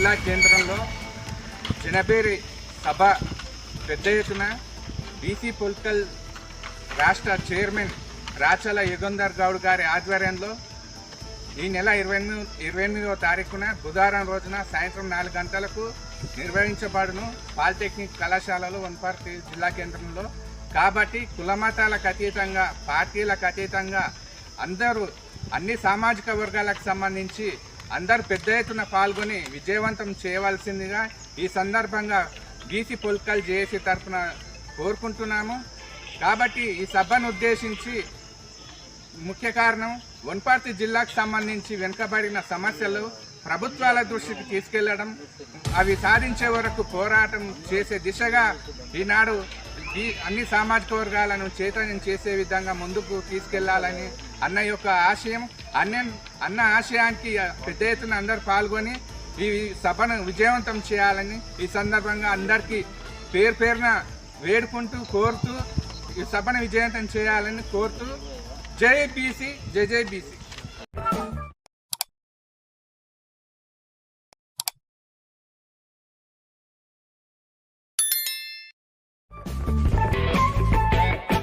జిల్లా కేంద్రంలో జనబేరి సభ పెద్ద ఎత్తున బీసీ పొలిటికల్ రాష్ట్ర చైర్మన్ రాచల యుగంధర్ గౌడ్ గారి ఆధ్వర్యంలో ఈ నెల ఇరవై ఎనిమిది ఇరవై ఎనిమిదవ తారీఖున బుధవారం రోజున సాయంత్రం నాలుగు గంటలకు నిర్వహించబడును పాలిటెక్నిక్ కళాశాలలో వనపర్తి జిల్లా కేంద్రంలో. కాబట్టి కులమతాలకు అతీతంగా పార్టీలకు అతీతంగా అందరూ అన్ని సామాజిక వర్గాలకు సంబంధించి అందరు పెద్ద ఎత్తున పాల్గొని విజయవంతం చేయవలసిందిగా ఈ సందర్భంగా గీసి పొల్కల్ జేఏసీ తరఫున కోరుకుంటున్నాము. కాబట్టి ఈ సభను ఉద్దేశించి ముఖ్య కారణం వనపర్తి జిల్లాకు సంబంధించి వెనుకబడిన సమస్యలు ప్రభుత్వాల దృష్టికి తీసుకెళ్ళడం అవి సాధించే వరకు పోరాటం చేసే దిశగా ఈనాడు ఈ అన్ని సామాజిక వర్గాలను చైతన్యం చేసే విధంగా ముందుకు తీసుకెళ్ళాలని అన్న యొక్క ఆశయం అన్న అన్న ఆశయానికి పెద్ద ఎత్తున అందరు పాల్గొని ఈ సభను విజయవంతం చేయాలని ఈ సందర్భంగా అందరికీ పేరు పేరున వేడుకుంటూ కోరుతూ ఈ సభను విజయవంతం చేయాలని కోరుతూ జై బీసీ జై జై బీసీ.